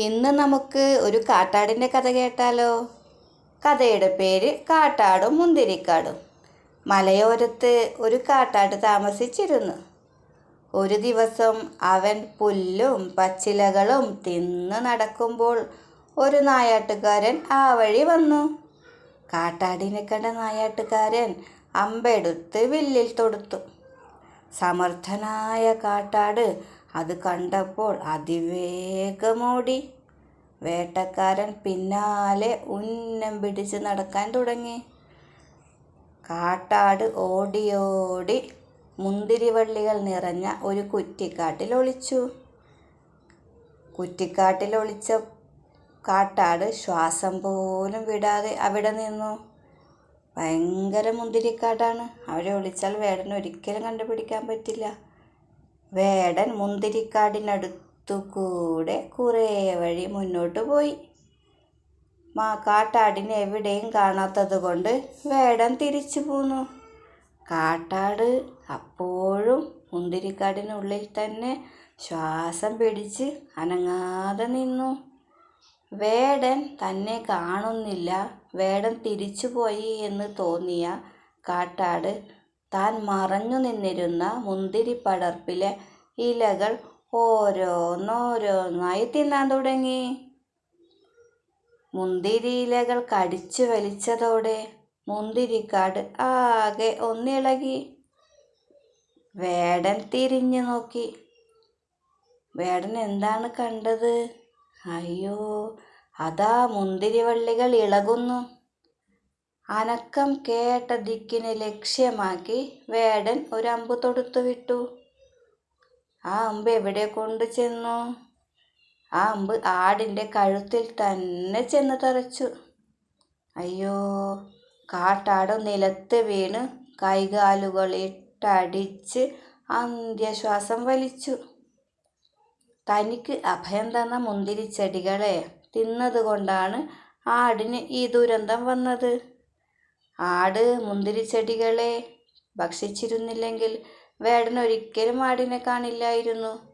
ഇന്ന് നമുക്ക് ഒരു കാട്ടാടിന്റെ കഥ കേട്ടാലോ? കഥയുടെ പേര് കാട്ടാടും മുന്തിരിക്കാടും. മലയോരത്ത് ഒരു കാട്ടാട് താമസിച്ചിരുന്നു. ഒരു ദിവസം അവൻ പുല്ലും പച്ചിലകളും തിന്ന് നടക്കുമ്പോൾ ഒരു നായാട്ടുകാരൻ ആ വഴി വന്നു. കാട്ടാടിനെ കണ്ട നായാട്ടുകാരൻ അമ്പെടുത്ത് വില്ലിൽ തൊടുത്തു. സമർത്ഥനായ കാട്ടാട് അത് കണ്ടപ്പോൾ അതിവേഗമോടി. വേട്ടക്കാരൻ പിന്നാലെ ഉന്നം പിടിച്ച് നടക്കാൻ തുടങ്ങി. കാട്ടാട് ഓടിയോടി മുന്തിരിവള്ളികൾ നിറഞ്ഞ ഒരു കുറ്റിക്കാട്ടിൽ ഒളിച്ചു. കുറ്റിക്കാട്ടിൽ ഒളിച്ച കാട്ടാട് ശ്വാസം പോലും വിടാതെ അവിടെ നിന്നു. ഭയങ്കര മുന്തിരിക്കാടാണ്. അവിടെ ഒളിച്ചാൽ വേടൻ ഒരിക്കലും കണ്ടുപിടിക്കാൻ പറ്റില്ല. വേടൻ മുന്തിരിക്കാടിനടുത്തു കൂടെ കുറേ വഴി മുന്നോട്ട് പോയി. മാ കാട്ടാടിനെ എവിടെയും കാണാത്തത് കൊണ്ട് വേടൻ തിരിച്ചു പോന്നു. കാട്ടാട് അപ്പോഴും മുന്തിരിക്കാടിനുള്ളിൽ തന്നെ ശ്വാസം പിടിച്ച് അനങ്ങാതെ നിന്നു. വേടൻ തന്നെ കാണുന്നില്ല. വേടൻ തിരിച്ചു പോയി എന്ന് തോന്നിയ കാട്ടാട് താൻ മറഞ്ഞു നിന്നിരുന്ന മുന്തിരിപ്പടർപ്പിലെ ഇലകൾ ഓരോന്നോരോന്നായി തിന്നാൻ തുടങ്ങി. മുന്തിരി ഇലകൾ കടിച്ചു വലിച്ചതോടെ മുന്തിരിക്കാട് ആകെ ഒന്നിളകി. വേടൻ തിരിഞ്ഞു നോക്കി. വേടൻ എന്താണ് കണ്ടത്? അയ്യോ അതാ മുന്തിരിവള്ളികൾ ഇളകുന്നു. അനക്കം കേട്ട ദിക്കിനെ ലക്ഷ്യമാക്കി വേടൻ ഒരു അമ്പ് തൊടുത്തു വിട്ടു. ആ അമ്പ് എവിടെ കൊണ്ടു ചെന്നു? ആ അമ്പ് ആടിന്റെ കഴുത്തിൽ തന്നെ ചെന്ന് തറച്ചു. അയ്യോ കാട്ടാട് നിലത്ത് വീണ് കൈകാലുകൾ ഇട്ടടിച്ച് അന്ത്യശ്വാസം വലിച്ചു. തനിക്ക് അഭയം തന്ന മുന്തിരിച്ചെടികളെ തിന്നതുകൊണ്ടാണ് ആടിന് ഈ ദുരന്തം വന്നത്. ആട് മുന്തിരിച്ചെടികളെ ഭക്ഷിച്ചിരുന്നില്ലെങ്കിൽ വേടൻ ഒരിക്കലും ആടിനെ കാണില്ലായിരുന്നു.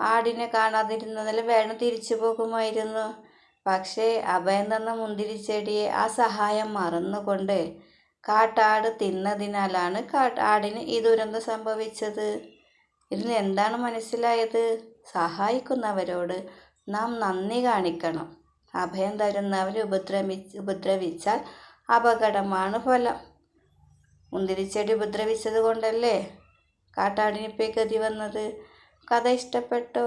ആടിനെ കാണാതിരുന്നതിൽ വേടൻ തിരിച്ചു പോകുമായിരുന്നു. പക്ഷേ അഭയം തന്ന മുന്തിരിച്ചെടിയെ ആ സഹായം മറന്നുകൊണ്ട് കാട്ടാട് തിന്നതിനാലാണ് ആടിന് ഈ ദുരന്തം സംഭവിച്ചത്. ഇതിന് എന്താണ് മനസ്സിലായത്? സഹായിക്കുന്നവരോട് നാം നന്ദി കാണിക്കണം. അഭയം തരുന്നവരെ ഉപദ്രവി ഉപദ്രവിച്ചാൽ അപകടമാണ് ഫലം. മുന്തിരിച്ചെടി ഉപദ്രവിച്ചത് കൊണ്ടല്ലേ കാട്ടാടിനിപ്പോൾ ഗതി വന്നത്? കഥ ഇഷ്ടപ്പെട്ടോ?